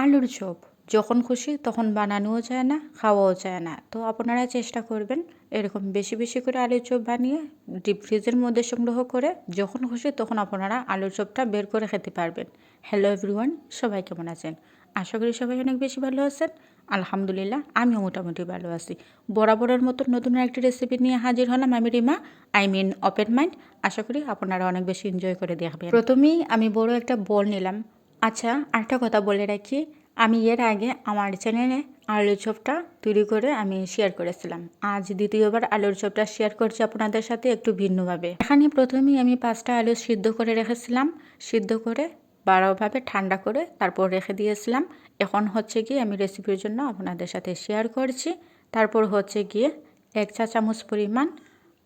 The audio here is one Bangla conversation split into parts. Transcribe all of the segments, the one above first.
আলুর চপ যখন খুশি তখন বানানোও যায় না, খাওয়াও যায় না। তো আপনারা চেষ্টা করবেন এরকম বেশি বেশি করে আলুর চপ বানিয়ে ডিপ ফ্রিজের মধ্যে সংগ্রহ করে যখন খুশি তখন আপনারা আলুর চপটা বের করে খেতে পারবেন। হ্যালো এভরিওয়ান সবাই কেমন আছেন? আশা করি সবাই অনেক বেশি ভালো আছেন। আলহামদুলিল্লাহ, আমিও মোটামুটি ভালো আছি। বরাবরের মতো নতুন একটি রেসিপি নিয়ে হাজির হলাম আমি Rima I mean open mind আশা করি আপনারা অনেক বেশি এনজয় করে দেখবেন। প্রথমেই আমি বড় একটা বল নিলাম। আচ্ছা আরেকটা কথা বলে রাখি। আমি এর আগে আমার চ্যানেলে আলুর চপটা তৈরি করে আমি শেয়ার করেছিলাম। আজ দ্বিতীয়বার আলুর চপটা শেয়ার করছি আপনাদের সাথে একটু ভিন্নভাবে। এখানে প্রথমেই আমি পাঁচটা আলু সিদ্ধ করে রেখেছিলাম। সিদ্ধ করে ভালোভাবে ঠান্ডা করে তারপর রেখে দিয়েছিলাম। এখন হচ্ছে গিয়ে আমি রেসিপির জন্য আপনাদের সাথে শেয়ার করছি। তারপর হচ্ছে গিয়ে এক চা চামচ পরিমাণ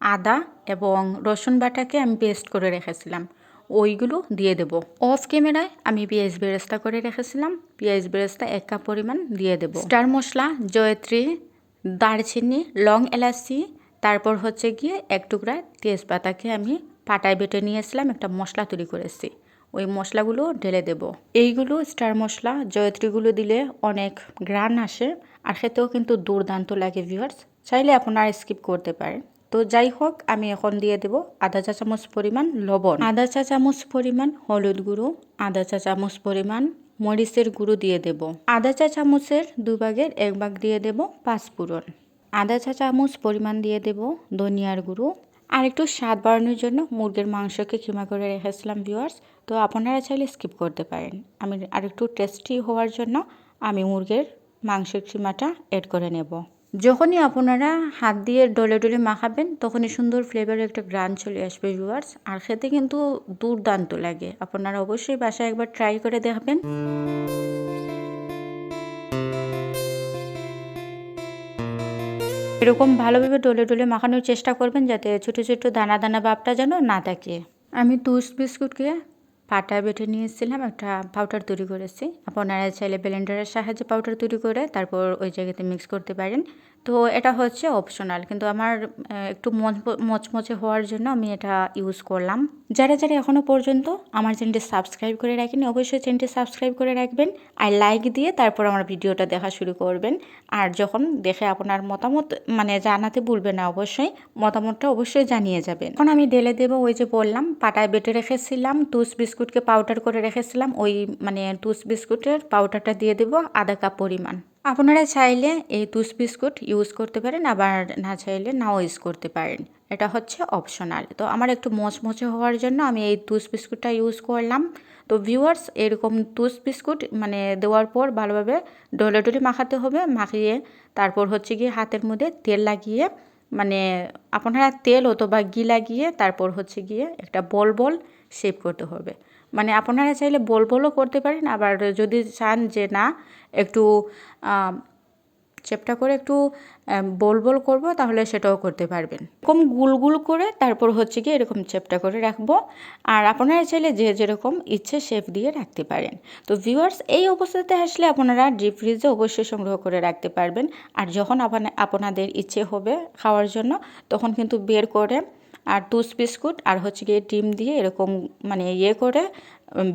আদা এবং রসুন বাটাকে আমি পেস্ট করে রেখেছিলাম। ওইগুলো দিয়ে দেব। অফ ক্যামেরায় আমি পেঁয়াজ বেরেস্তা করে রেখেছিলাম। পেঁয়াজ বেরেস্তা এক কাপ পরিমাণ দিয়ে দেব। স্টার মশলা, জয়ত্রী, দারচিনি, লং এলাচি, তারপর হচ্ছে গিয়ে এক টুকরা তেজপাতাকে আমি পাটায় বেটে নিয়েছিলাম, একটা মশলা তৈরি করেছি। ওই মশলাগুলো ঢেলে দেব। এইগুলো স্টার মশলা, জয়ত্রীগুলো দিলে অনেক গ্রান আসে, আর খেতেও কিন্তু দুর্দান্ত লাগে ভিউয়ার্স চাইলে আপনারা স্কিপ করতে পারেন। তো যাই হোক, আমি এখন দিয়ে দেব আধা চা চামচ পরিমাণ লবণ। আধা চা চামচ পরিমাণ হলুদ গুঁড়ো, আধা চা চামচ পরিমাণ মরিচের গুঁড়ো দিয়ে দেব। আধা চা চামচের দুভাগের এক ভাগ দিয়ে দেব পাঁচফোড়ন আধা চা চামচ পরিমাণ দিয়ে দেব ধনিয়ার গুঁড়ো। আর একটু স্বাদ বাড়ানোর জন্য মুরগির মাংসকে কিমা করে রেখেছিলাম ভিউয়ার্স তো আপনারা চাইলে স্কিপ করতে পারেন। আমি আর একটু টেস্টি হওয়ার জন্য আমি মুরগির মাংসের কিমাটা অ্যাড করে নেব। যখনই আপনারা হাত দিয়ে ডলে ডলে মাখাবেন, তখনই সুন্দর ফ্লেভারের একটা গ্রান চলে আসবে ভিউয়ার্স আর খেতে কিন্তু দুর্দান্ত লাগে। আপনারা অবশ্যই বাসায় একবার ট্রাই করে দেখবেন। এরকম ভালোভাবে ডলে ডলে মাখানোর চেষ্টা করবেন, যাতে ছোটো ছোটো দানা দানা ভাবটা যেন না থাকে। আমি টুস বিস্কুটকে পাটা বেটে নিয়েছিলাম, একটা পাউডার তৈরি করেছি। আপনারা চাইলে ব্লেন্ডারের সাহায্যে পাউডার তৈরি করে তারপর ওই জায়গাতে মিক্স করতে পারেন। তো এটা হচ্ছে অপশনাল কিন্তু আমার একটু মচমচে হওয়ার জন্য আমি এটা ইউজ করলাম। যারা যারা এখনও পর্যন্ত আমার চ্যানেলটি সাবস্ক্রাইব করে রাখেনি অবশ্যই চ্যানেলটি সাবস্ক্রাইব করে রাখবেন আর লাইক দিয়ে তারপর আমার ভিডিওটা দেখা শুরু করবেন। আর যখন দেখে আপনার মতামত মানে জানাতে ভুলবেন না অবশ্যই, মতামতটা অবশ্যই জানিয়ে যাবেন। এখন আমি ঢেলে দেবো ওই যে বললাম, পাটায় বেটে রেখেছিলাম টুস বিস্কুটকে পাউডার করে রেখেছিলাম, ওই মানে টুস বিস্কুটের পাউডারটা দিয়ে দেবো, আধা কাপ পরিমাণ। আপনারা চাইলে এই টুস বিস্কুট ইউজ করতে পারেন, আবার না চাইলে নাও ইউজ করতে পারেন। এটা হচ্ছে অপশনাল। তো আমার একটু মচমচে হওয়ার জন্য আমি এই টুস বিস্কুটটা ইউজ করলাম। তো ভিউয়ার্স, এরকম টুস বিস্কুট মানে দেওয়ার পর ভালোভাবে ডলে ডলে মাখাতে হবে। মাখিয়ে তারপর হচ্ছে গিয়ে হাতের মধ্যে তেল লাগিয়ে মানে আপনারা তেল অথবা ঘি লাগিয়ে তারপর হচ্ছে গিয়ে একটা বল বল শেপ করতে হবে। মানে আপনারা চাইলে বল বলও করতে পারেন, আবার যদি চান যে না, একটু চেপটা করে একটু বল বল করব, তাহলে সেটাও করতে পারবেন। এরকম গুল গুল করে তারপর হচ্ছে গিয়ে এরকম চেপটা করে রাখব। আর আপনারা চাইলে যে যেরকম ইচ্ছে শেপ দিয়ে রাখতে পারেন। তো ভিউয়ার্স এই অবস্থাতে আসলে আপনারা ডিপ ফ্রিজে অবশ্যই সংগ্রহ করে রাখতে পারবেন। আর যখন আপনাদের ইচ্ছে হবে খাওয়ার জন্য, তখন কিন্তু বের করে আর টুস বিস্কুট আর হচ্ছে গিয়ে ডিম দিয়ে এরকম মানে ইয়ে করে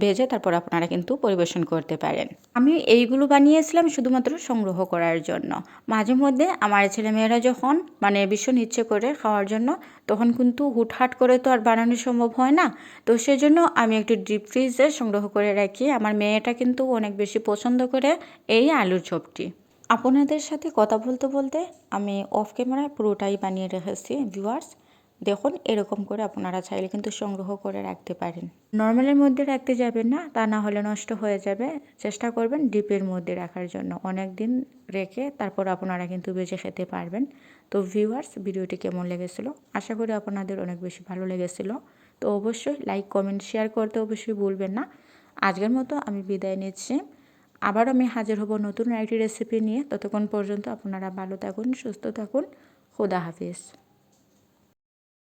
ভেজে তারপর আপনারা কিন্তু পরিবেশন করতে পারেন। আমি এইগুলো বানিয়েছিলাম শুধুমাত্র সংগ্রহ করার জন্য। মাঝে মধ্যে আমার ছেলেমেয়েরা যখন মানে ভীষণ ইচ্ছে করে খাওয়ার জন্য, তখন কিন্তু হুটহাট করে তো আর বানানো সম্ভব হয় না। তো সেজন্য আমি একটু ডিপ ফ্রিজে সংগ্রহ করে রাখি। আমার মেয়েটা কিন্তু অনেক বেশি পছন্দ করে এই আলুর চপটি আপনাদের সাথে কথা বলতে বলতে আমি অফ ক্যামেরায় পুরোটাই বানিয়ে রেখেছি ভিউয়ার্স দেখুন, এরকম করে আপনারা চাইলে কিন্তু সংগ্রহ করে রাখতে পারেন। নর্মালের মধ্যে রাখতে যাবেন না, তা না হলে নষ্ট হয়ে যাবে। চেষ্টা করবেন ডিপের মধ্যে রাখার জন্য। অনেক দিন রেখে তারপর আপনারা কিন্তু বেঁচে খেতে পারবেন। তো ভিউয়ার্স ভিডিওটি কেমন লেগেছিলো? আশা করি আপনাদের অনেক বেশি ভালো লেগেছিলো। তো অবশ্যই লাইক কমেন্ট শেয়ার করতে অবশ্যই ভুলবেন না। আজকের মতো আমি বিদায় নিচ্ছি। আবার আমি হাজির হব নতুন একটি রেসিপি নিয়ে। ততক্ষণ পর্যন্ত আপনারা ভালো থাকুন, সুস্থ থাকুন। খুদা হাফিজ।